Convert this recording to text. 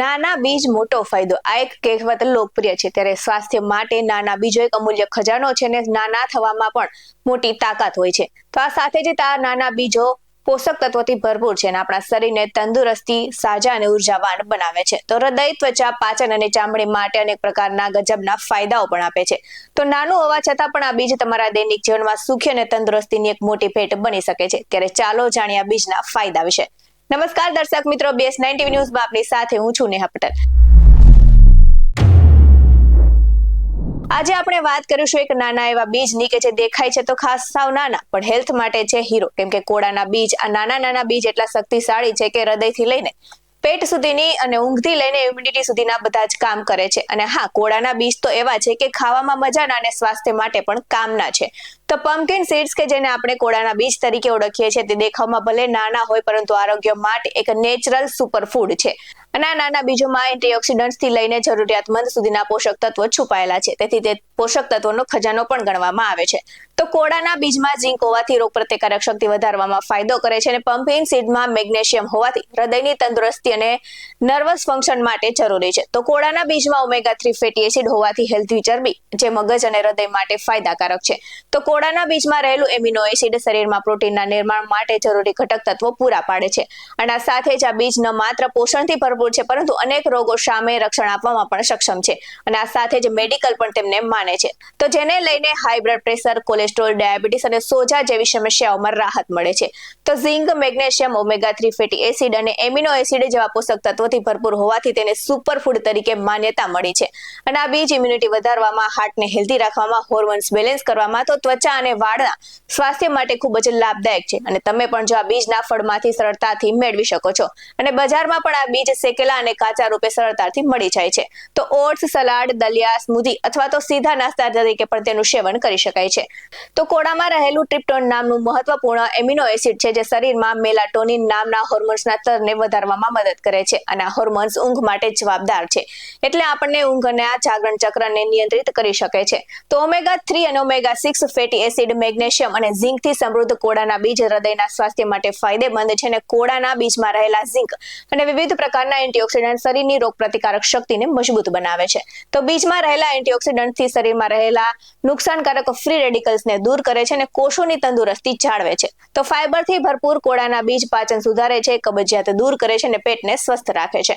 નાના બીજ મોટો ફાયદો. આ એક કહેવત લોકપ્રિય છે. ત્યારે સ્વાસ્થ્ય માટે નાના બીજો એક અમૂલ્ય ખજાનો છે ને નાના થવામાં પણ મોટી તાકાત હોય છે. તો આ સાથે જ આ નાના બીજો પોષક તત્વોથી ભરપૂર છે અને આપણા શરીરને તંદુરસ્તી, સાજા અને ઉર્જાવાન બનાવે છે. તો હૃદય, ત્વચા, પાચન અને ચામડી માટે અનેક પ્રકારના ગજબના ફાયદાઓ પણ આપે છે. તો નાનું હોવા છતાં પણ આ બીજ તમારા દૈનિક જીવનમાં સુખી અને તંદુરસ્તીની એક મોટી ભેટ બની શકે છે. ત્યારે ચાલો જાણીએ આ બીજના ફાયદા વિશે. નમસ્કાર દર્શક મિત્રો બેસ નાઇન ટીવી આપની સાથે હું છું નેહા પટેલ. આજે આપણે વાત કરીશું એક નાના એવા બીજની કે જે દેખાય છે તો ખાસ સાવ નાના, પણ હેલ્થ માટે છે હીરો કેમ કે કોળાના બીજ, આ નાના નાના બીજ એટલા શક્તિશાળી છે કે હૃદયથી લઈને પેટ સુધીની અને ઊંઘથી લઈને ઇમ્યુનિટી સુધીના બધા જ કામ કરે છે. અને હા, કોળાના બીજ તો એવા છે કે ખાવામાં મજાના અને સ્વાસ્થ્ય માટે પણ કામના છે. તો પમ્પકિન સીડ્સ કે જેને આપણે કોળાના બીજ તરીકે ઓળખીએ છીએ, તે દેખાવમાં ભલે નાના હોય, પરંતુ આરોગ્ય માટે એક નેચરલ સુપરફૂડ છે. અને આ નાના બીજોમાં એન્ટીઓક્સિડન્ટ્સથી લઈને જરૂરિયાતમંદ સુધીના પોષક તત્વો છુપાયેલા છે. તેથી તે પોષક તત્વોનો ખજાનો પણ ગણવામાં આવે છે. તો કોળાના બીજમાં ઝીંક હોવાથી રોગ પ્રતિકારક શક્તિ વધારવામાં ફાયદો કરે છે અને પમ્પિંગ સીડમાં મેગ્નેશિયમ હોવાથી હૃદયની તંદુરસ્તી અને નર્વસ ફંક્શન માટે જરૂરી છે. તો કોળાના બીજમાં ઓમેગા થ્રી ફેટી એસિડ હોવાથી હેલ્ધી ચરબી, જે મગજ અને હૃદય માટે ફાયદાકારક છે. તો કોળાના બીજમાં રહેલું એમિનો એસિડ શરીરમાં પ્રોટીનના નિર્માણ માટે જરૂરી ઘટક તત્વો પૂરા પાડે છે. અને આ સાથે જ આ બીજ ન માત્ર પોષણથી ભરપૂર છે, પરંતુ અનેક રોગો સામે રક્ષણ આપવામાં પણ સક્ષમ છે અને આ સાથે જ મેડિકલ પણ તેમને માને છે. તો જેને લઈને high blood pressure, cholesterol, diabetes અને સોજા જેવી સમસ્યાઓમાં રાહત મળે છે. તો zinc, magnesium, omega three fatty acid અને એમિનો એસિડ જેવા પોષક તત્વોથી ભરપૂર હોવાથી તેને સુપરફૂડ તરીકે માન્યતા મળી છે. અને આ બીજ ઇમ્યુનિટી વધારવામાં, હાર્ટને હેલ્ધી રાખવામાં હોર્મોન્સ બેલેન્સ કરવામાં, તો ત્વચા અને વાળના સ્વાસ્થ્ય માટે ખૂબ જ લાભદાયક છે. અને તમે પણ જો આ બીજના ફળમાંથી સરળતાથી મેળવી શકો છો. અને બજારમાં પણ આ બીજ શેકેલા અને કાચા રૂપે સરળતાથી મળી જાય છે. તો ઓટ્સ, સલાડ, દલિયા, સ્મૂધી અથવા તો સીધા નાસ્તા તરીકે પણ તેનું સેવન કરી શકાય છે. તો કોળામાં રહેલું ટ્રિપ્ટોન નામનું મહત્વપૂર્ણ એમિનો એસિડ છે જે શરીરમાં મેલાટોનિન નામના હોર્મોન્સના સ્તરને વધારવામાં મદદ કરે છે અને આ હોર્મોન્સ ઊંઘ માટે જવાબદાર છે. એટલે આપણને ઊંઘ અને આ જાગરણ ચક્રને નિયંત્રિત કરી શકે છે. તો ઓમેગા થ્રી અને omega six fatty acid, magnesium અને ઝીંકથી સમૃદ્ધ કોળાના બીજ હૃદયના સ્વાસ્થ્ય માટે ફાયદેમંદ છે અને કોળાના બીજમાં રહેલા ઝીંક અને વિવિધ પ્રકારના એન્ટીઓક્સિડન્ટ શરીરની રોગ પ્રતિકારક શક્તિને મજબૂત બનાવે છે. તો બીજમાં રહેલા એન્ટીઓક્સિડન્ટથી શરીરમાં રહેલા નુકસાનકારક ફ્રી રેડિકલ્સને દૂર કરે છે અને કોષોની તંદુરસ્તી જાળવે છે. તો ફાઇબરથી ભરપૂર કોળાના બીજ પાચન સુધારે છે, કબજિયાત દૂર કરે છે અને પેટને સ્વસ્થ રાખે છે.